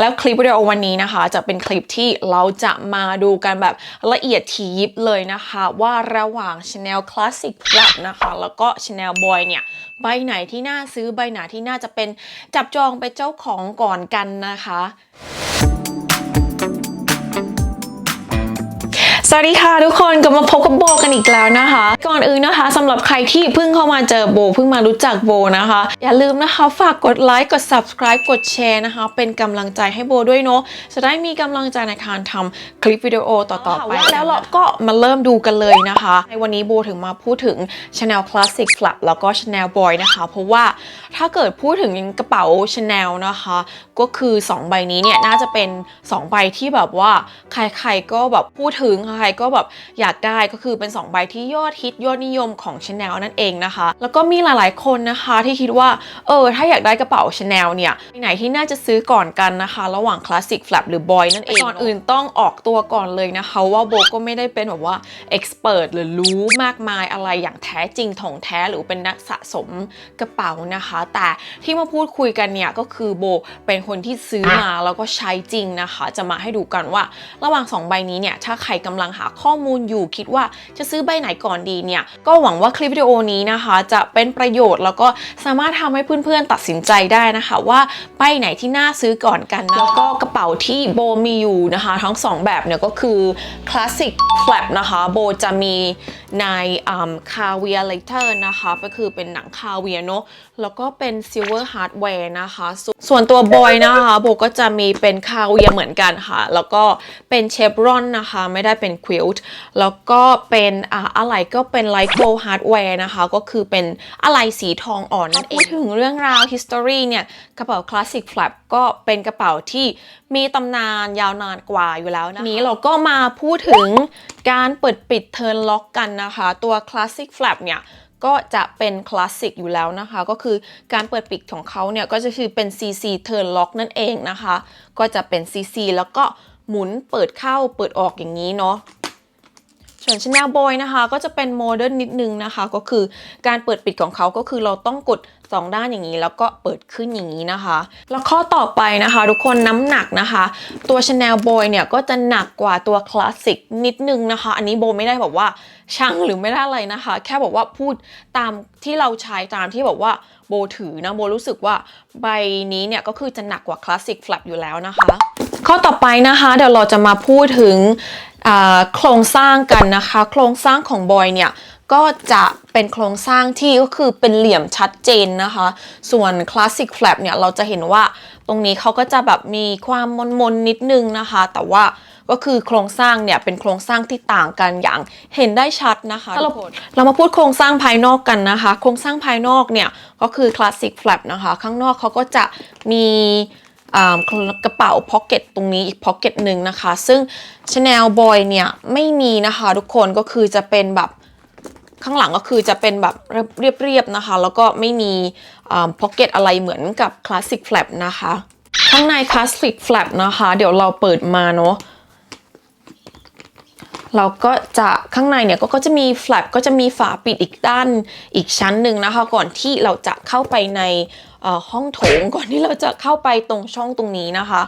แล้วคลิปวิดีโอวันนี้นะคะ จะเป็นคลิปที่เราจะมาดูกันแบบละเอียดทียิบเลยนะคะ ว่าระหว่าง Chanel Classic Club นะคะ แล้วก็ Chanel Boy เนี่ยใบไหนที่น่าซื้อใบไหนที่น่าจะเป็นจับจองเป็นเจ้าของก่อนกันนะคะ สวัสดีค่ะทุกคนกลับมาพบกับโบกันอีกแล้วนะคะ ก่อนอื่นนะคะสำหรับใครที่เพิ่งเข้ามาเจอโบเพิ่งมารู้จักโบนะคะ อย่าลืมนะคะฝากกดไลค์กด subscribe กดแชร์นะคะ เป็นกำลังใจให้โบด้วยเนาะจะได้มีกำลังใจในการทำคลิปวิดีโอต่อๆไป แล้วเราก็มาเริ่มดูกันเลยนะคะ ในวันนี้โบถึงมาพูดถึง Chanel Classic Flap แล้วก็ Chanel Boy นะคะ เพราะว่าถ้าเกิดพูดถึงกระเป๋า Chanel นะคะ ก็คือ 2 ใบนี้เนี่ยน่าจะเป็น 2 ใบที่แบบว่าใครๆก็แบบพูดถึงใครๆก็แบบอยากได้ก็คือเป็น 2 ใบที่ยอดฮิตยอดนิยมของ Chanel นั่นเองนะคะ แล้วก็มีหลายๆคนนะคะที่คิดว่าเออถ้าอยากได้กระเป๋า Chanel เนี่ยไหนที่น่าจะซื้อก่อนกันนะคะ ระหว่าง Classic Flap หรือ Boy นั่นเองก่อนอื่นต้องออกตัวก่อนเลยนะคะ ว่าโบก็ไม่ได้เป็นแบบว่า expert หรือรู้มากมายอะไรอย่างแท้จริงถ่องแท้หรือเป็นนักสะสมกระเป๋านะคะ แต่ที่มาพูดคุยกันเนี่ยก็คือโบเป็นคนที่ซื้อมาแล้วก็ใช้จริงนะคะ จะมาให้ดูกันว่าระหว่าง 2 ใบนี้เนี่ยถ้าใครกำลังหาข้อมูลอยู่คิดว่าจะซื้อใบไหนก่อนดีเนี่ยก็หวังว่าคลิปวิดีโอนี้นะคะ จะเป็นประโยชน์แล้วก็สามารถทำให้เพื่อนๆตัดสินใจได้นะคะ ว่าใบไหนที่น่าซื้อก่อนกันนะแล้วก็กระเป๋าที่โบมีอยู่นะคะ ทั้ง 2 แบบเนี่ยก็คือคลาสสิกแฟลปนะคะโบจะมี ในคาเวียเลเตอร์นะคะ ก็คือเป็นหนังคาเวียเนาะแล้วก็เป็น Silver Hardware นะคะ ส่วนตัวบอยนะคะโบก็จะมีเป็นคาเวียเหมือนกันค่ะ แล้วก็เป็นเชฟรอนนะคะ ไม่ได้เป็นควิลต์แล้วก็เป็นอ่าอะไรก็เป็นไลท์โกลฮาร์ดแวร์นะคะ ก็คือเป็นอะไรสีทองอ่อนนั่นเองพูดถึงเรื่องราว history เนี่ยกระเป๋า Classic Flap ก็เป็นกระเป๋าที่มีตำนานยาวนานกว่าอยู่แล้วนะคะนี้เราก็มาพูดถึงการเปิดปิดเทิร์นล็อกกันนะคะ ตัว Classic Flap เนี่ยก็จะเป็นคลาสสิกอยู่แล้วนะคะ ก็คือการเปิดปิดของเขาเนี่ย ก็จะคือเป็น CC Turn Lock นั่นเองนะคะ ก็จะเป็น CC แล้วก็หมุนเปิดเข้าเปิดออกอย่างนี้เนาะ ส่วน Chanel Boy นะคะก็จะเป็นโมเดิร์นนิดนึงนะคะ ก็คือการเปิดปิดของเขาก็คือเราต้องกด 2 ด้านอย่างนี้ แล้วก็เปิดขึ้นอย่างนี้นะคะ แล้วข้อต่อไปนะคะ ทุกคนน้ำหนักนะคะ ตัว Chanel Boy เนี่ยก็จะหนักกว่าตัวคลาสสิกนิดนึงนะคะ อันนี้โบไม่ได้บอกว่าช่างหรือไม่ได้อะไรนะคะ แค่บอกว่าพูดตามที่เราใช้ตามที่บอกว่าโบถือนะโบรู้สึกว่าใบนี้เนี่ยก็คือจะหนักกว่าคลาสสิก flap อยู่แล้วนะคะ ข้อต่อไปนะคะเดี๋ยวเราจะมาพูดถึงอ่าโครงสร้างกันนะคะ โครงสร้างของบอยเนี่ยก็จะเป็นโครงสร้างที่ก็คือเป็นเหลี่ยมชัดเจนนะคะ ส่วน Classic Flap เนี่ยเราจะเห็นว่าตรงนี้เขาก็จะแบบมีความมนมนๆนิดนึงนะคะ แต่ว่าก็คือโครงสร้างเนี่ยเป็นโครงสร้างที่ต่างกันอย่างเห็นได้ชัดนะคะเราเรามาพูดโครงสร้างภายนอกกันนะคะ โครงสร้างภายนอกเนี่ยก็คือ Classic Flap นะคะ ข้างนอกเขาก็จะมีอ่า กระเป๋าพ็อกเก็ตตรงนี้อีกพ็อกเก็ตหนึ่งนะคะ ซึ่งชาแนลบอยเนี่ยไม่มีนะคะทุกคนก็คือจะเป็นแบบข้างหลังก็คือจะเป็นแบบเรียบๆนะคะ แล้วก็ไม่มีพ็อกเก็ตอะไรเหมือนกับคลาสสิกแฟลปนะคะ ข้างในคลาสสิกแฟลปนะคะ เดี๋ยวเราเปิดมาเนาะ เราก็จะข้างในเนี่ยก็จะมีแฟลปก็จะมีฝาปิดอีกด้านอีกชั้นหนึ่งนะคะ ก่อนที่เราจะเข้าไปในห้องโถงก่อนที่เราจะเข้าไปตรงช่องตรงนี้นะคะ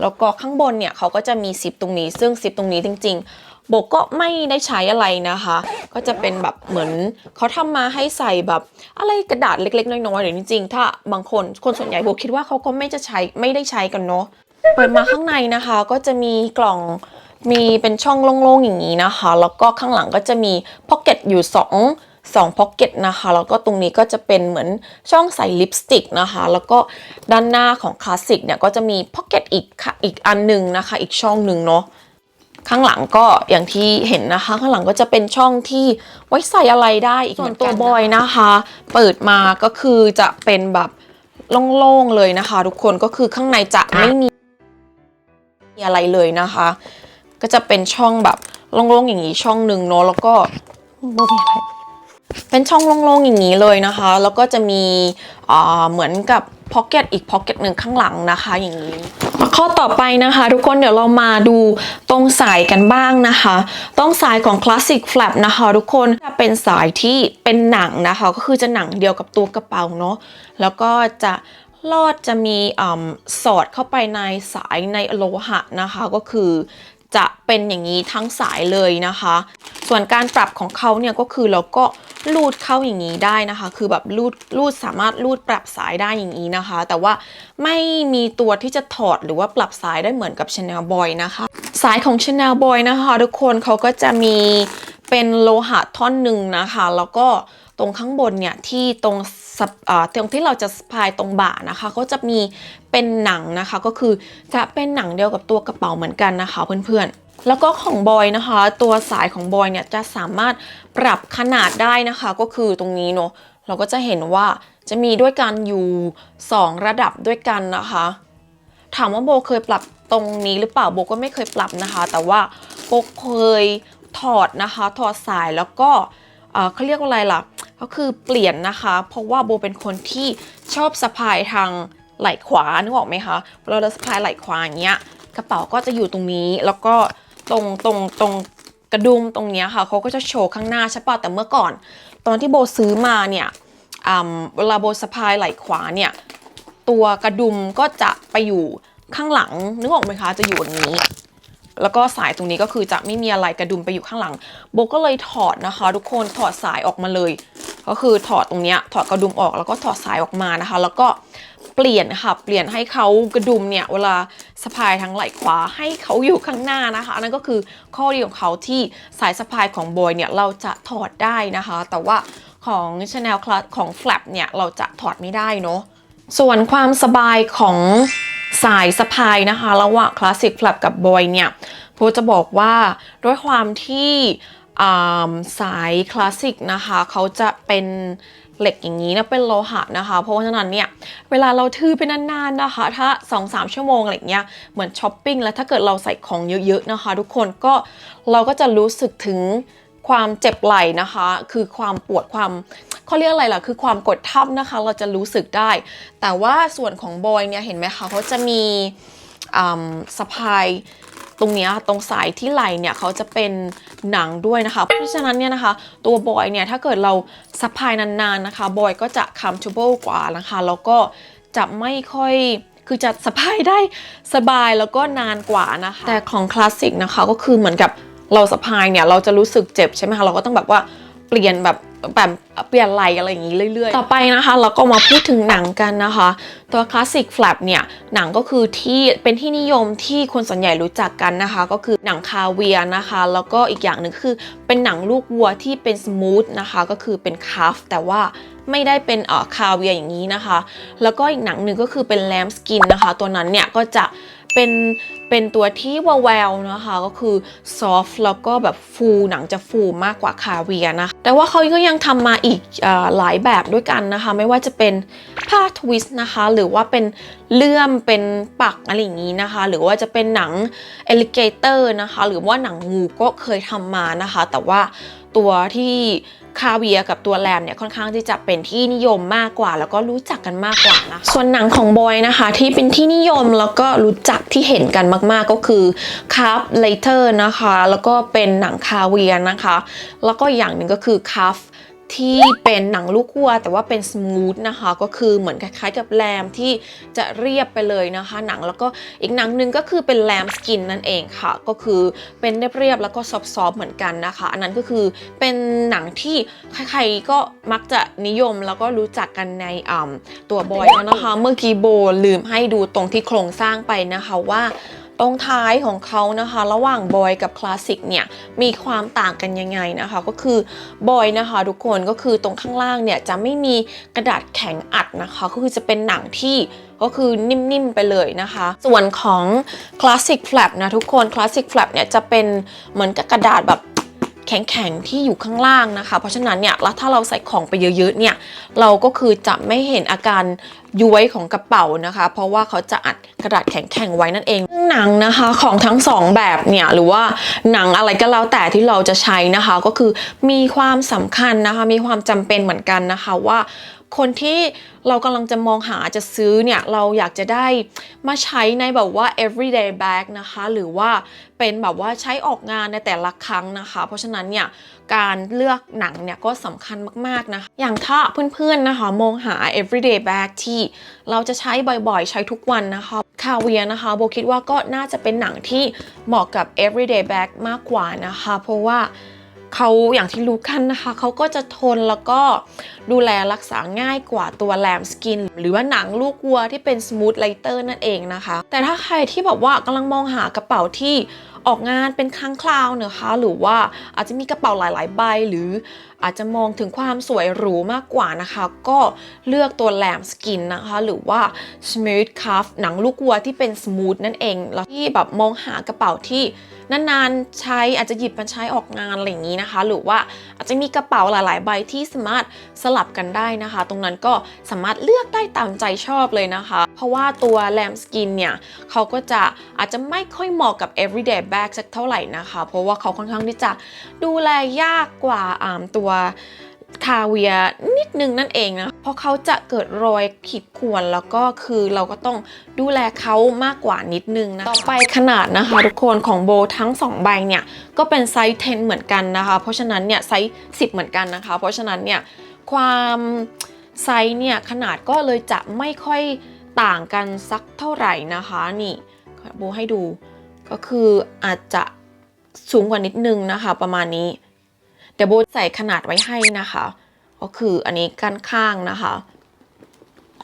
แล้วก็ข้างบนเนี่ยเขาก็จะมีซิปตรงนี้ ซึ่งซิปตรงนี้จริง ๆ โบก็ไม่ได้ใช้อะไรนะคะ ก็จะเป็นแบบเหมือนเขาทำมาให้ใส่แบบอะไรกระดาษเล็ก ๆ น้อยๆหรือจริงๆ ถ้าบางคนคนส่วนใหญ่โบคิดว่าเขาก็ไม่จะใช้ไม่ได้ใช้กันเนาะเปิดมาข้างในนะคะ ก็จะมีกล่อง มีเป็นช่องโล่งๆอย่างนี้นะคะ แล้วก็ข้างหลังก็จะมีพ็อกเก็ตอยู่ 2 2พ็อกเก็ตนะคะ แล้วก็ตรงนี้ก็จะเป็นเหมือนช่องใส่ลิปสติกนะคะ แล้วก็ด้านหน้าของคลาสสิกเนี่ยก็จะมีพ็อกเก็ตอีกค่ะอีกอันหนึ่งนะคะ อีกช่องหนึ่งเนาะข้างหลังก็อย่างที่เห็นนะคะ ข้างหลังก็จะเป็นช่องที่ไว้ใส่อะไรได้อีกส่วนตัวบอยนะคะ เปิดมาก็คือจะเป็นแบบโล่งๆเลยนะคะ ทุกคนก็คือข้างในจะไม่มีอะไรเลยนะคะ ก็จะเป็นช่องแบบโล่งๆอย่างนี้ช่องหนึ่งเนาะแล้วก็บ่มีอะไรเป็นช่องโล่งๆอย่างนี้เลยนะคะ แล้วก็จะมีอ่าเหมือนกับพ็อกเก็ตอีกพ็อกเก็ตหนึ่งข้างหลังนะคะอย่างนี้ ข้อต่อไปนะคะ ทุกคนเดี๋ยวเรามาดูตรงสายกันบ้างนะคะ ตรงสายของ Classic Flap นะคะ ทุกคนจะเป็นสายที่เป็นหนังนะคะ ก็คือจะหนังเดียวกับตัวกระเป๋าเนาะแล้วก็จะลอดจะมีอ่ำสอดเข้าไปในสายในโลหะนะคะ ก็คือ จะเป็นอย่างนี้ทั้งสายเลยนะคะ ส่วนการปรับของเขาเนี่ยก็คือเราก็ลูดเข้าอย่างนี้ได้นะคะ คือแบบลูดลูดสามารถลูดปรับสายได้อย่างนี้นะคะ แต่ว่าไม่มีตัวที่จะถอดหรือว่าปรับสายได้เหมือนกับ Chanel Boy นะคะ สายของ Chanel Boy นะคะทุกคนเขาก็จะมีเป็นโลหะท่อนหนึ่งนะคะ แล้วก็ตรงข้างบนเนี่ยที่ตรง ตรงที่เราจะสะพายตรงบ่านะคะ ก็จะมีเป็นหนังนะคะ ก็คือจะเป็นหนังเดียวกับตัวกระเป๋าเหมือนกันนะคะเพื่อนๆแล้วก็ของบอยนะคะ ตัวสายของบอยเนี่ยจะสามารถปรับขนาดได้นะคะ ก็คือตรงนี้เนาะเราก็จะเห็นว่าจะมีด้วยกันอยู่ 2 ระดับด้วยกันนะคะ ถามว่าโบเคยปรับตรงนี้หรือเปล่าโบก็ไม่เคยปรับนะคะ แต่ว่าโบเคยถอดนะคะ ถอดสายแล้วก็เอ่อเขาเรียกว่าอะไรล่ะ ก็คือเปลี่ยนนะคะ เพราะว่าโบเป็นคนที่ชอบสะพายทางไหล่ขวานึกออกไหมคะเวลาเราสะพายไหล่ขวาอย่างเงี้ยกระเป๋าก็จะอยู่ตรงนี้แล้วก็ตรงตรงตรงกระดุมตรงเนี้ยค่ะเขาก็จะโชว์ข้างหน้าใช่ปะแต่เมื่อก่อน ตอนที่โบซื้อมาเนี่ยเวลาโบสะพายไหล่ขวาเนี่ยตัวกระดุมก็จะไปอยู่ข้างหลังนึกออกไหมคะจะอยู่อย่างนี้ แล้วก็สายตรงนี้ก็คือจะไม่มีอะไรกระดุมไปอยู่ข้างหลัง โบก็เลยถอดนะคะ ทุกคนถอดสายออกมาเลย ก็คือถอดตรงเนี้ยถอดกระดุมออกแล้วก็ถอดสายออกมานะคะ แล้วก็เปลี่ยนค่ะ เปลี่ยนให้เขากระดุมเนี่ยเวลาสะพายทั้งไหล่ขวาให้เขาอยู่ข้างหน้านะคะอันนั้นก็คือข้อดีของเขาที่สายสะพายของบอยเนี่ยเราจะถอดได้นะคะ แต่ว่าของ Chanel Class ของ Flap เนี่ยเราจะถอดไม่ได้เนาะส่วนความสบายของ สายสะพายนะคะระหว่างคลาสสิกฟลับกับบอยเนี่ยโพจะบอกว่าด้วยความที่สายคลาสสิกนะคะเขาจะเป็นเหล็กอย่างนี้นะเป็นโลหะนะคะ เพราะฉะนั้นเนี่ยเวลาเราถือไปนานๆนะคะ ถ้า 2-3 ชั่วโมงอะไรเงี้ยเหมือนช้อปปิ้งแล้วถ้าเกิดเราใส่ของเยอะๆนะคะ ทุกคนก็เราก็จะรู้สึกถึง ความเจ็บไหล่นะคะ คือความปวดความเขาเรียกอะไรล่ะ คือความกดทับนะคะ เราจะรู้สึกได้ แต่ว่าส่วนของบอยเนี่ยเห็นไหมคะเขาจะมีอ่ำสะพายตรงนี้ตรงสายที่ไหลเนี่ยเขาจะเป็นหนังด้วยนะคะ เพราะฉะนั้นเนี่ยนะคะ ตัวบอยเนี่ยถ้าเกิดเราสะพายนานๆนะคะบอยก็จะ comfortable กว่านะคะ แล้วก็จะไม่ค่อยคือจะสะพายได้สบายแล้วก็นานกว่านะคะ แต่ของคลาสสิกนะคะก็คือเหมือนกับ เราสะพายเนี่ยเราจะรู้สึกเจ็บใช่ไหมคะเราก็ต้องแบบว่าเปลี่ยนแบบแบบเปลี่ยนไหลอะไรอย่างนี้เรื่อยๆ ต่อไปนะคะ เราก็มาพูดถึงหนังกันนะคะ ตัวคลาสสิกแฟลปเนี่ย หนังก็คือที่เป็นที่นิยมที่คนส่วนใหญ่รู้จักกันนะคะ ก็คือหนังคาเวียนะคะ แล้วก็อีกอย่างหนึ่งคือเป็นหนังลูกวัวที่เป็นสมูทนะคะ ก็คือเป็นคาฟแต่ว่าไม่ได้เป็นเอ่อคาเวียอย่างนี้นะคะ แล้วก็อีกหนังหนึ่งก็คือเป็นแลมสกินนะคะ ตัวนั้นเนี่ยก็จะ เป็นเป็นตัวที่วาวแววนะคะก็คือซอฟแล้วก็แบบฟูหนังจะฟูมากกว่าคาเวียนะแต่ว่าเขาก็ยังทำมาอีกอหลายแบบด้วยกันนะคะ ไม่ว่าจะเป็นผ้าทวิสต์นะคะ หรือว่าเป็นเลื่อมเป็นปักอะไรอย่างนี้นะคะ หรือว่าจะเป็นหนังเอลิเกเตอร์นะคะ หรือว่าหนังงูก็เคยทำมานะคะ แต่ว่าตัวที่ คาเวียกับตัวแรมเนี่ยค่อนข้างที่จะเป็นที่นิยมมากกว่า แล้วก็รู้จักกันมากกว่านะส่วนหนังของบอยนะคะที่เป็นที่นิยมแล้วก็รู้จักที่เห็นกันมากๆก็คือคาฟเลเตอร์นะคะ แล้วก็เป็นหนังคาเวียนะคะ แล้วก็อย่างหนึ่งก็คือคาฟ ที่เป็นหนังลูกวัว แต่ว่าเป็นสมูทนะคะ ก็คือเหมือนคล้ายๆกับแรมที่จะเรียบไปเลยนะคะ หนังแล้วก็อีกหนังหนึ่งก็คือเป็นแรมสกินนั่นเองค่ะ ก็คือเป็นเรียบๆแล้วก็ซอฟๆเหมือนกันนะคะ อันนั้นก็คือเป็นหนังที่ใครๆก็มักจะนิยมแล้วก็รู้จักกันในตัวบอยแล้วนะคะ เมื่อกี้โบลืมให้ดูตรงที่โครงสร้างไปนะคะว่า ตรงท้ายของเขานะคะ ระหว่างบอยกับคลาสสิกเนี่ยมีความต่างกันยังไงนะคะ ก็คือบอยนะคะทุกคนก็คือตรงข้างล่างเนี่ยจะไม่มีกระดาษแข็งอัดนะคะ ก็คือจะเป็นหนังที่ก็คือนิ่มๆไปเลยนะคะ ส่วนของคลาสสิกแฟลปนะทุกคนคลาสสิกแฟลปเนี่ยจะเป็นเหมือนกับกระดาษแบบ แข็งๆที่อยู่ข้างล่างนะคะ เพราะฉะนั้นเนี่ยแล้วถ้าเราใส่ของไปเยอะๆเนี่ยเราก็คือจะไม่เห็นอาการย้วยของกระเป๋านะคะ เพราะว่าเขาจะอัดกระดาษแข็งๆไว้นั่นเองหนังนะคะของทั้งสองแบบเนี่ยหรือว่าหนังอะไรก็แล้วแต่ที่เราจะใช้นะคะ ก็คือมีความสำคัญนะคะ มีความจำเป็นเหมือนกันนะคะว่า คนที่เรากำลังจะมองหาจะซื้อเนี่ยเราอยากจะได้มาใช้ในแบบว่า everyday bag นะคะ หรือว่าเป็นแบบว่าใช้ออกงานในแต่ละครั้งนะคะ เพราะฉะนั้นเนี่ยการเลือกหนังเนี่ยก็สำคัญมากๆนะคะอย่างถ้าเพื่อนๆนะคะมองหา everyday bag ที่เราจะใช้บ่อยๆ ใช้ทุกวันนะคะคาเวียนะคะโบคิดว่าก็น่าจะเป็นหนังที่เหมาะกับ everyday bag มากกว่านะคะ เพราะว่า เขาอย่างที่รู้กันนะคะ เขาก็จะทนแล้วก็ดูแลรักษาง่ายกว่าตัวแลมสกิน หรือว่าหนังลูกวัวที่เป็นสมูทไลเตอร์นั่นเองนะคะ แต่ถ้าใครที่แบบว่ากำลังมองหากระเป๋าที่ออกงานเป็นครั้งคราวเนอะคะ หรือว่าอาจจะมีกระเป๋าหลาย ๆ ใบ หรืออาจจะมองถึงความสวยหรูมากกว่านะคะ ก็เลือกตัวแลมสกินนะคะ หรือว่า smooth cuff หนังลูกวัวที่เป็นสมูทนั่นเอง แล้วที่แบบมองหากระเป๋าที่ นานๆใช้อาจจะหยิบมาใช้ออกงานอะไรอย่างนี้นะคะ หรือว่าอาจจะมีกระเป๋าหลาย ๆ ใบที่สามารถสลับกันได้นะคะ ตรงนั้นก็สามารถเลือกได้ตามใจชอบเลยนะคะ เพราะว่าตัวแลมสกินเนี่ยเขาก็จะอาจจะไม่ค่อยเหมาะกับ everyday bag สักเท่าไหร่นะคะ เพราะว่าเขาค่อนข้างที่จะดูแลยากกว่าอ่าตัว คาเวียนิดนึงนั่นเองนะ เพราะเขาจะเกิดรอยขีดข่วนแล้วก็คือเราก็ต้องดูแลเขามากกว่านิดนึงนะ ต่อไปขนาดนะคะ ทุกคนของโบทั้ง 2 ใบเนี่ย ก็เป็นไซส์ 10 เหมือนกันนะคะ เพราะฉะนั้นเนี่ยไซส์ 10 เหมือนกันนะคะ เพราะฉะนั้นเนี่ยความไซส์เนี่ยขนาดก็เลยจะไม่ค่อยต่างกันสักเท่าไหร่นะคะนี่โบให้ดูก็คืออาจจะสูงกว่านิดนึงนะคะประมาณนี้ เดี๋ยวโบใส่ขนาดไว้ให้นะคะ ก็คืออันนี้ก้านข้างนะคะ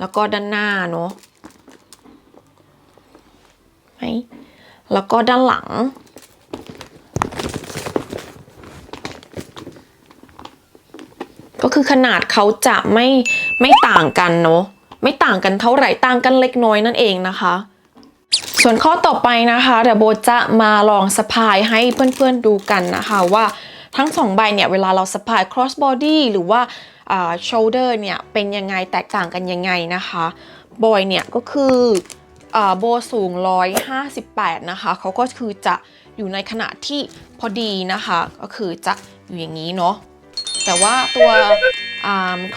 แล้วก็ด้านหน้าเนาะไหมแล้วก็ด้านหลัง ก็คือขนาดเขาจะไม่ไม่ต่างกันเนาะไม่ต่างกันเท่าไหร่ต่างกันเล็กน้อยนั่นเองนะคะส่วนข้อต่อไปนะคะเดี๋ยวโบจะมาลองสะพายให้เพื่อนๆดูกันนะคะว่า ทั้งสองใบเนี่ยเวลาเราสะพาย cross body หรือว่า shoulder เนี่ยเป็นยังไงแตกต่างกันยังไงนะคะบอยเนี่ยก็คืออโบสูง 158 นะคะเขาก็คือจะอยู่ในขนาดที่พอดีนะคะ ก็คือจะอยู่อย่างนี้เนาะแต่ว่าตัว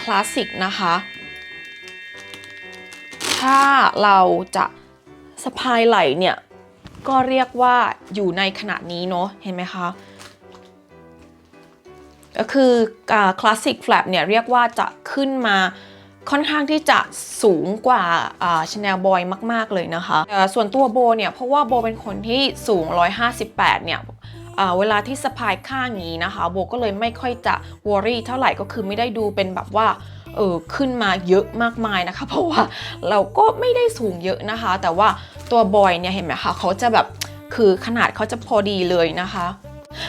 คลาสสิกนะคะ ถ้าเราจะสะพายไหล่เนี่ย ก็เรียกว่าอยู่ในขนาดนี้เนาะเห็นไหมคะ ก็คือคลาสสิกแฟลปเนี่ยเรียกว่าจะขึ้นมาค่อนข้างที่จะสูงกว่าชาแนลบอยมาก ๆ เลยนะคะส่วนตัวโบเนี่ยเพราะว่าโบเป็นคนที่สูง 158 เนี่ยเวลาที่สะพายข้างนี้นะคะ โบก็เลยไม่ค่อยจะวอรี่เท่าไหร่ก็คือไม่ได้ดูเป็นแบบว่าเออขึ้นมาเยอะมากมายนะคะ เพราะว่าเราก็ไม่ได้สูงเยอะนะคะ แต่ว่าตัวบอยเนี่ยเห็นไหมคะเขาจะแบบคือขนาดเขาจะพอดีเลยนะคะ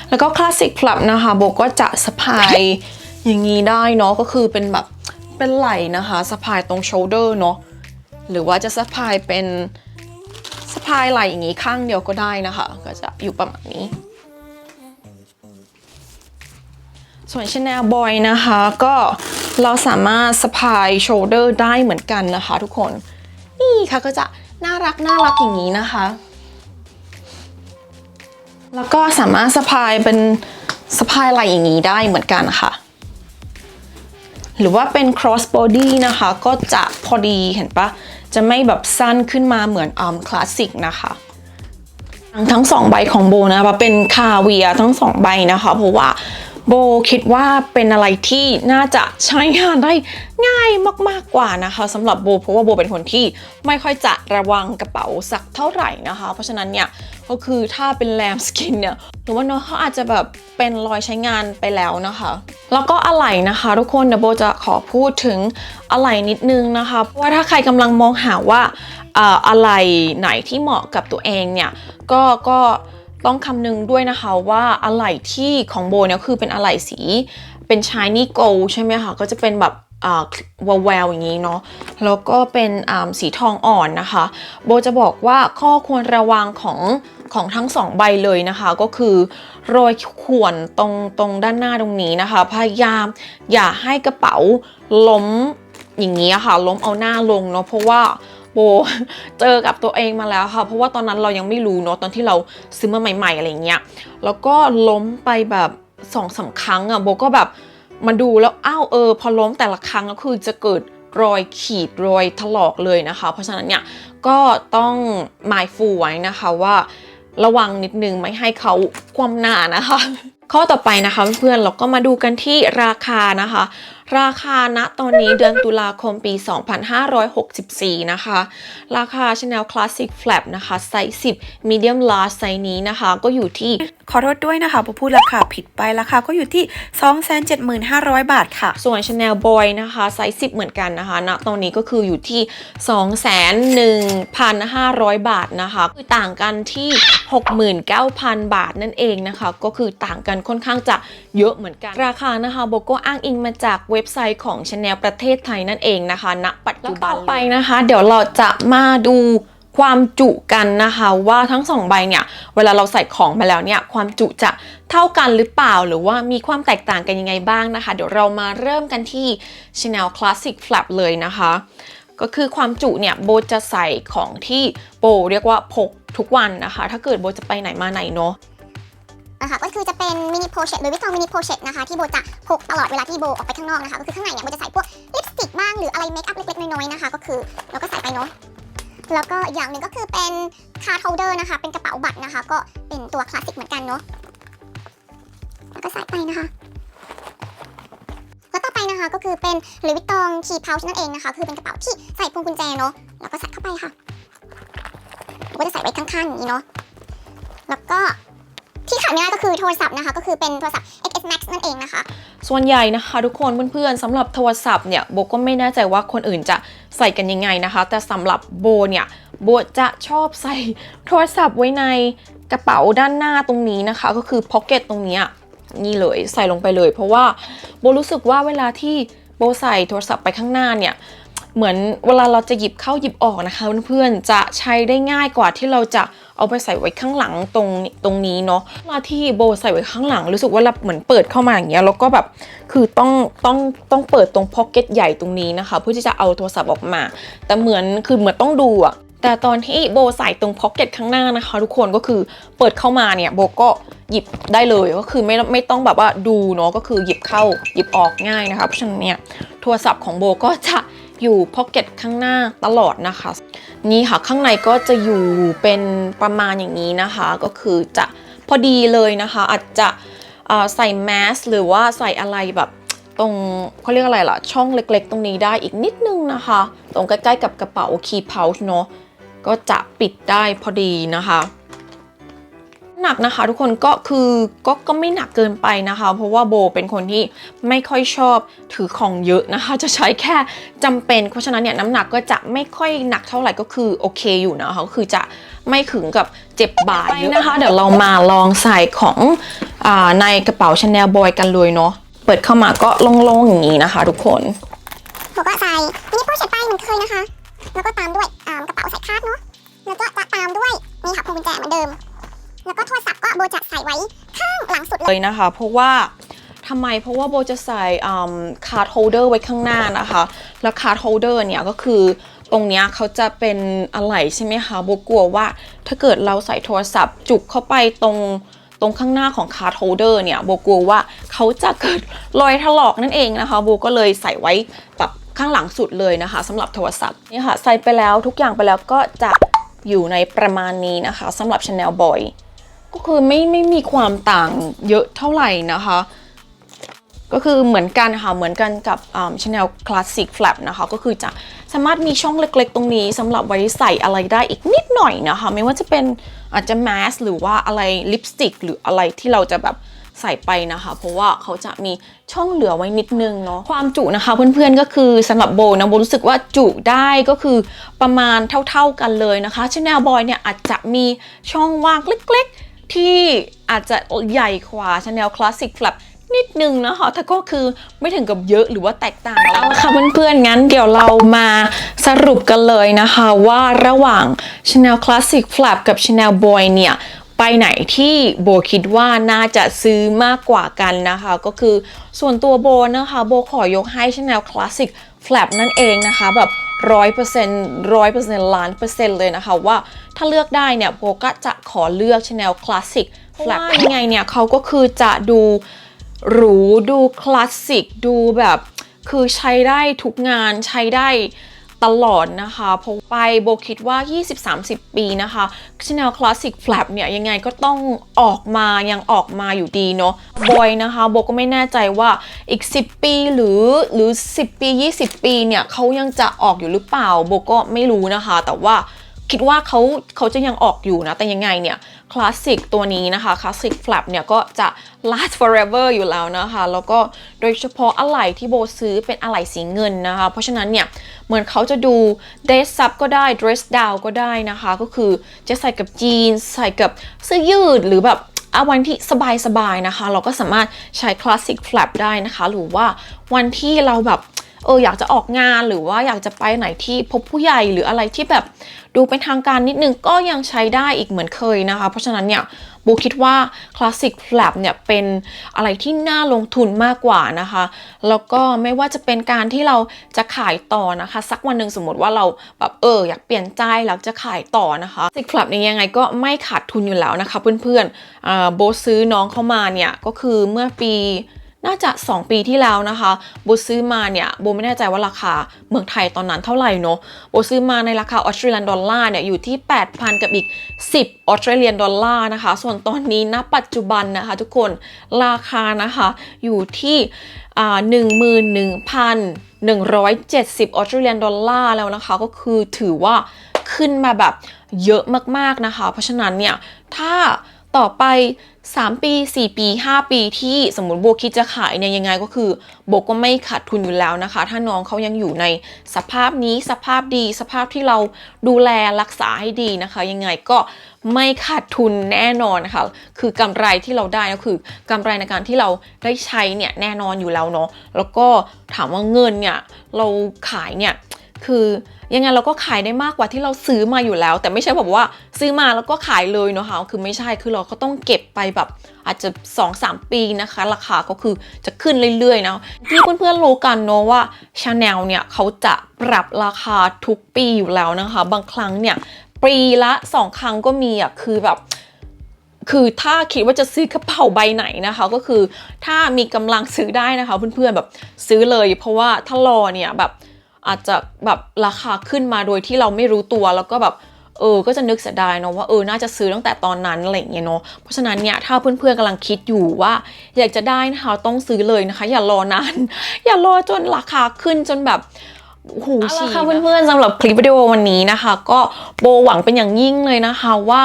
แล้วก็คลาสสิก l ลับนะคะโบก็จะสะพายอย่างนี้ได้เนาะก็คือเป็นแบบเป็นไหล่นะคะสะพายตรงโชลเดอร์เนาะหรือว่าจะสะพายเป็นสะพายไหล่อย่างนี้ข้างเดียวก็ได้นะคะ ก็จะอยู่ประมาณนี้ ส่วน Chanel Boy นะคะก็เราสามารถสะพายโชลเดอร์ได้เหมือนกันนะคะทุกคน นี่ค่ะก็จะน่ารักน่ารักอย่างนี้นะคะ แล้วก็สามารถสะพายเป็นสะพายไหล่อย่างนี้ได้เหมือนกันค่ะ หรือว่าเป็น cross body นะคะ ก็จะพอดีเห็นปะจะไม่แบบสั้นขึ้นมาเหมือนอมคลาสสิกนะคะทั้งสองใบของโบนะคะเป็นคาเวียทั้งสองใบนะคะเพราะว่า โบคิดว่าเป็นอะไรที่น่าจะใช้งานได้ง่ายมากๆกว่านะคะสำหรับโบเพราะว่าโบเป็นคนที่ไม่ค่อยจะระวังกระเป๋าสักเท่าไหร่นะคะ เพราะฉะนั้นเนี่ยก็คือถ้าเป็นแลมสกินเนี่ยหรือว่าน้องเขาอาจจะแบบเป็นรอยใช้งานไปแล้วนะคะ แล้วก็อะไหล่นะคะทุกคนเดี๋ยวโบจะขอพูดถึงอะไหล่นิดนึงนะคะเพราะว่าถ้าใครกำลังมองหาว่าอ่าอะไหล่ไหนที่เหมาะกับตัวเองเนี่ยก็ก็ ต้องคำนึงด้วยนะคะว่าอะไหล่ที่ของโบเนี่ยคือเป็นอะไหล่สี เป็น shiny gold ใช่ไหมคะก็จะเป็นแบบอ่าวาวแววอย่างนี้เนาะแล้วก็เป็นสีทองอ่อนนะคะ โบจะบอกว่าข้อควรระวังของของทั้งสองใบเลยนะคะ ก็คือรอยข่วนตรงตรงด้านหน้าตรงนี้นะคะ พยายามอย่าให้กระเป๋าล้มอย่างนี้ค่ะล้มเอาหน้าลงเนาะเพราะว่า โบเจอกับตัวเองมาแล้วค่ะ เพราะว่าตอนนั้นเรายังไม่รู้เนาะตอนที่เราซื้อมาใหม่ๆอะไรเงี้ยแล้วก็ล้มไปแบบสองสามครั้งอะโบก็แบบมาดูแล้วอ้าวเออ พอล้มแต่ละครั้งก็คือจะเกิดรอยขีดรอยถลอกเลยนะคะ เพราะฉะนั้นเนี่ยก็ต้องหมายฟูไว้นะคะว่าระวังนิดนึงไม่ให้เขาคว่ำหนานะคะ ข้อต่อไปนะคะเพื่อนๆเราก็มาดูกันที่ราคานะคะ ราคาณตอนนี้เดือนตุลาคมปี 2564 นะคะ ราคา Chanel Classic Flap นะคะไซส์ 10 Medium Large ไซส์นี้นะคะ ก็อยู่ที่ขอโทษด้วยนะคะผมพูดราคาผิดไปราคาก็อยู่ที่ 275,000 บาทค่ะ ส่วน Chanel Boy นะคะไซส์ 10 เหมือนกันนะคะณตอนนี้ก็คืออยู่ที่ 211,500 บาทนะคะ คือต่างกันที่ 69,000 บาทนั่นเองนะคะ ก็คือต่างกันค่อนข้างจะเยอะเหมือนกัน ราคานะคะโบก็อ้างอิงมาจากเว็บไซต์ของ Chanel ประเทศไทยนั่นเองนะคะณปัจจุบันไปนะคะ เดี๋ยวเราจะมาดูความจุกันนะคะว่าทั้งสองใบเนี่ยเวลาเราใส่ของมาแล้วเนี่ยความจุจะเท่ากันหรือเปล่า หรือว่ามีความแตกต่างกันยังไงบ้างนะคะ เดี๋ยวเรามาเริ่มกันที่ Chanel Classic Flap เลยนะคะ ก็คือความจุเนี่ยโบจะใส่ของที่โบเรียกว่าพกทุกวันนะคะ ถ้าเกิดโบจะไปไหนมาไหนเนาะ นะคะก็คือจะเป็นมินิโพเชตหรือวิตองมินิโพเชตนะคะที่โบจะพกตลอดเวลาที่โบออกไปข้างนอกนะคะก็คือข้างในเนี่ยโบจะใส่พวกลิปสติกบ้างหรืออะไรเมคอัพเล็กๆน้อยๆนะคะก็คือเราก็ใส่ไปเนาะแล้วก็อย่างหนึ่งก็คือเป็นคาร์ d โฮเดอร์นะคะ เป็นกระเป๋าบัตรนะคะ ก็เป็นตัวคลาสสิกเหมือนกันเนาะแล้วก็ใส่ไปนะคะแล้วต่อไปนะคะก็คือเป็นหรือวิตองคีย์พาวช์นั่นเองนะคะ คือเป็นกระเป๋าที่ใส่พวงกุญแจเนาะแล้วก็ใส่เข้าไปค่ะก็จะใส่ไว้ข้างๆอย่างนี้เนาะแล้วก็ ที่ขาดไม่ได้ก็คือโทรศัพท์นะคะ ก็คือเป็นโทรศัพท์ XS Max นั่นเองนะคะ ส่วนใหญ่นะคะ ทุกคนเพื่อนๆสำหรับโทรศัพท์เนี่ยโบก็ไม่แน่ใจว่าคนอื่นจะใส่กันยังไงนะคะ แต่สำหรับโบเนี่ยโบจะชอบใส่โทรศัพท์ไว้ในกระเป๋าด้านหน้าตรงนี้นะคะ ก็คือพ็อกเก็ตตรงนี้นี่เลยใส่ลงไปเลย เพราะว่าโบรู้สึกว่าเวลาที่โบใส่โทรศัพท์ไปข้างหน้าเนี่ย เหมือนเวลาเราจะหยิบเข้าหยิบออกนะคะเพื่อนๆจะใช้ได้ง่ายกว่าที่เราจะเอาไปใส่ไว้ข้างหลังตรงตรงนี้เนาะเวลาที่โบใส่ไว้ข้างหลัง รู้สึกว่าเราเหมือนเปิดเข้ามาอย่างเงี้ยแล้วก็แบบคือต้องต้องต้องเปิดตรงพ็อกเก็ตใหญ่ตรงนี้นะคะ เพื่อที่จะเอาโทรศัพท์ออกมา แต่เหมือนคือเหมือนต้องดูอะแต่ตอนที่โบใส่ตรงพ็อกเก็ตข้างหน้านะคะ ทุกคนก็คือเปิดเข้ามาเนี่ยโบก็หยิบได้เลยก็คือไม่ไม่ต้องแบบว่าดูเนาะก็คือหยิบเข้าหยิบออกง่ายนะคะเพราะฉะนั้นเนี่ยโทรศัพท์ของโบก็จะ อยู่พ็อกเก็ตข้างหน้าตลอดนะคะ นี่ค่ะข้างในก็จะอยู่เป็นประมาณอย่างนี้นะคะ ก็คือจะพอดีเลยนะคะ อาจจะใส่แมสหรือว่าใส่อะไรแบบตรงเขาเรียกอะไรล่ะ ช่องเล็กๆ ตรงนี้ได้อีกนิดนึงนะคะ ตรงใกล้ๆกับกระเป๋าคีย์เพาช์เนาะก็จะปิดได้พอดีนะคะ หนักนะคะ ทุกคนก็คือก็ก็ไม่หนักเกินไปนะคะ เพราะว่าโบเป็นคนที่ไม่ค่อยชอบถือของเยอะนะคะ จะใช้แค่จำเป็นเพราะฉะนั้นเนี่ยน้ำหนักก็จะไม่ค่อยหนักเท่าไหร่ก็คือโอเคอยู่นะคะก็คือจะไม่ถึงกับเจ็บบาดเยอะนะคะ เดี๋ยวเรามาลองใส่ของอในกระเป๋าชาแนลบอยกันเลยเนาะเปิดเข้ามาก็โล่งๆอย่างนี้นะคะ ทุกคนโบก็ใส่มินิโพเชตไปเหมือนเคยนะคะ แล้วก็ตามด้วยอ่ากระเป๋าใส่คาดเนาะแล้วก็จะตามด้วยนี่ค่ะพวงกุญแจเหมือนเดิม แล้วก็โทรศัพท์ก็โบจะใส่ไว้ข้างหลังสุดเลยเลยนะคะ เพราะว่าทำไมเพราะว่าโบจะใส่คาร์ดโฮลเดอร์ไว้ข้างหน้านะคะ แล้วคาร์ดโฮลเดอร์เนี่ยก็คือตรงเนี้ยเขาจะเป็นอะไรใช่ไหมคะโบกลัวว่าถ้าเกิดเราใส่โทรศัพท์จุกเข้าไปตรงตรงข้างหน้าของคาร์ดโฮลเดอร์เนี่ยโบกลัวว่าเขาจะเกิดรอยถลอกนั่นเองนะคะโบก็เลยใส่ไว้แบบข้างหลังสุดเลยนะคะสำหรับโทรศัพท์นี่ค่ะใส่ไปแล้วทุกอย่างไปแล้วก็จะอยู่ในประมาณนี้นะคะสำหรับ Chanel Boy ก็คือไม่ไม่มีความต่างเยอะเท่าไหร่นะคะ ก็คือเหมือนกันค่ะ เหมือนกันกับอ่า Chanel Classic Flap นะคะ ก็คือจะสามารถมีช่องเล็กๆ ตรงนี้สำหรับไว้ใส่อะไรได้อีกนิดหน่อยนะคะ ไม่ว่าจะเป็นอาจจะแมสหรือว่าอะไรลิปสติกหรืออะไรที่เราจะแบบใส่ไปนะคะ เพราะว่าเขาจะมีช่องเหลือไว้นิดนึงเนาะความจุนะคะเพื่อนๆก็คือสำหรับโบนะโบรู้สึกว่าจุได้ก็คือประมาณเท่าๆกันเลยนะคะ Chanel Boy เนี่ยอาจจะมีช่องว่างเล็กๆ ที่อาจจะใหญ่กว่า Chanel Classic Flap นิดนึงนะคะแต่ก็คือไม่ถึงกับเยอะหรือว่าแตกต่างเอาละค่ะเพื่อนๆงั้นเดี๋ยวเรามาสรุปกันเลยนะคะว่าระหว่าง Chanel Classic Flap กับ Chanel Boy เนี่ยไปไหนที่โบคิดว่าน่าจะซื้อมากกว่ากันนะคะ ก็คือส่วนตัวโบนะคะ โบขอยกให้ Chanel Classic Flap นั่นเองนะคะแบบร้อยเปอร์เซ็นต์ร้อยเปอร์เซ็นต์ล้านเปอร์เซ็นต์เลยนะคะว่าถ้าเลือกได้เนี่ยโบก็จะขอเลือก Chanel Classic Flap ยังไงเนี่ยเขาก็คือจะดูหรูดูคลาสสิกดูแบบ คือใช้ได้ทุกงานใช้ได้ ตลอดนะคะเพราะไปโบคิดว่า 20-30 ปีนะคะ Chanel Classic Flap เนี่ยยังไงก็ต้องออกมายังออกมาอยู่ดีเนาะบอยนะคะโบก็ไม่แน่ใจว่าอีก 10 ปีหรือหรือ 10 ปี 20 ปีเนี่ยเขายังจะออกอยู่หรือเปล่าโบก็ไม่รู้นะคะ แต่ว่า คิดว่าเขาเขาจะยังออกอยู่นะ แต่ยังไงเนี่ยคลาสสิกตัวนี้นะคะคลาสสิก flap เนี่ยก็จะ last forever อยู่แล้วนะคะ แล้วก็โดยเฉพาะอะไหล่ที่โบซื้อเป็นอะไหล่สีเงินนะคะ เพราะฉะนั้นเนี่ย เหมือนเขาจะดู dress up ก็ได้ dress down ก็ได้นะคะ ก็คือจะใส่กับจีนใส่กับเสื้อยืดหรือแบบอาวันที่สบายๆนะคะ เราก็สามารถใช้คลาสสิก flap ได้นะคะ หรือว่าวันที่เราแบบ เอออยากจะออกงานหรือว่าอยากจะไปไหนที่พบผู้ใหญ่หรืออะไรที่แบบดูเป็นทางการนิดนึงก็ยังใช้ได้อีกเหมือนเคยนะคะ เพราะฉะนั้นเนี่ยโบคิดว่าคลาสสิก flap เนี่ยเป็นอะไรที่น่าลงทุนมากกว่านะคะ แล้วก็ไม่ว่าจะเป็นการที่เราจะขายต่อนะคะ สักวันหนึ่งสมมติว่าเราแบบเอออยากเปลี่ยนใจแล้วจะขายต่อนะคะซิกฟลับเนี่ยยังไงก็ไม่ขาดทุนอยู่แล้วนะคะเพื่อนๆโบซื้อน้องเข้ามาเนี่ยก็คือเมื่อปี น่าจะ 2 ปีที่แล้วนะคะโบซื้อมาเนี่ยโบไม่แน่ใจว่าราคาเมืองไทยตอนนั้นเท่าไหร่เนาะโบซื้อมาในราคาออสเตรเลียนดอลลาร์เนี่ยอยู่ที่ 8,000 กับอีก 10ออสเตรเลียนดอลลาร์นะคะ ส่วนตอนนี้ณปัจจุบันนะคะทุกคนราคานะคะอยู่ที่อ่า11,170ออสเตรเลียนดอลลาร์แล้วนะคะ ก็คือถือว่าขึ้นมาแบบเยอะมากๆนะคะ เพราะฉะนั้นเนี่ยถ้า ต่อไป 3 ปี 4 ปี 5 ปีที่สมมติโบคิดจะขายเนี่ยยังไงก็คือโบก็ไม่ขาดทุนอยู่แล้วนะคะ ถ้าน้องเขายังอยู่ในสภาพนี้สภาพดี สภาพที่เราดูแลรักษาให้ดีนะคะ ยังไงก็ไม่ขาดทุนแน่นอนนะคะคือกำไรที่เราได้ก็คือกำไรในการที่เราได้ใช้เนี่ยแน่นอนอยู่แล้วเนาะแล้วก็ถามว่าเงินเนี่ยเราขายเนี่ย คือยังไงเราก็ขายได้มากกว่าที่เราซื้อมาอยู่แล้ว แต่ไม่ใช่แบบว่าซื้อมาแล้วก็ขายเลยเนาะคะคือไม่ใช่คือเราก็ต้องเก็บไปแบบอาจจะ 2-3 ปีนะคะ ราคาก็คือจะขึ้นเรื่อยๆนะที่เพื่อนๆรู้กันเนาะว่าชาแนลเนี่ยเขาจะปรับราคาทุกปีอยู่แล้วนะคะ บางครั้งเนี่ยปีละ 2 ครั้งก็มีอะคือแบบคือถ้าคิดว่าจะซื้อกระเป๋าใบไหนนะคะ ก็คือถ้ามีกำลังซื้อได้นะคะ เพื่อนๆแบบซื้อเลย เพราะว่าถ้ารอเนี่ยแบบ อาจจะแบบราคาขึ้นมาโดยที่เราไม่รู้ตัวแล้วก็แบบเออ ก็จะนึกเสียดายเนาะว่าเออ น่าจะซื้อตั้งแต่ตอนนั้นอะไรเงี้ยเนาะ เพราะฉะนั้นเนี่ย ถ้าเพื่อนๆกำลังคิดอยู่ว่า อยากจะได้นะคะต้องซื้อเลยนะคะ อย่ารอนาน อย่ารอจนราคาขึ้นจนแบบหูฉี่ค่ะเพื่อนๆสำหรับคลิปวิดีโอวันนี้นะคะ ก็โบหวังเป็นอย่างยิ่งเลยนะคะว่า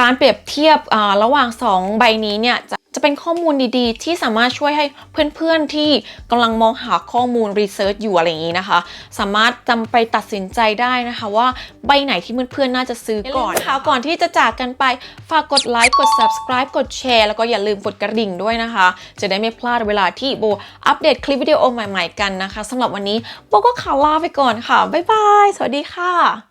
การเปรียบเทียบระหว่าง 2 ใบนี้เนี่ยจะ จะเป็นข้อมูลดีๆ ที่สามารถช่วยให้เพื่อนๆที่กำลังมองหาข้อมูลรีเสิร์ชอยู่อะไรอย่างนี้นะคะ สามารถจำไปตัดสินใจได้นะคะ ว่าใบไหนที่เพื่อนๆน่าจะซื้อก่อนนะคะก่อนที่จะจากกันไปฝากกดไลค์กด subscribe กดแชร์แล้วก็อย่าลืมกดกระดิ่งด้วยนะคะ จะได้ไม่พลาดเวลาที่โบอัปเดตคลิปวิดีโอใหม่ๆกันนะคะสำหรับวันนี้โบก็ขอลาไปก่อนค่ะบ๊ายบายสวัสดีค่ะ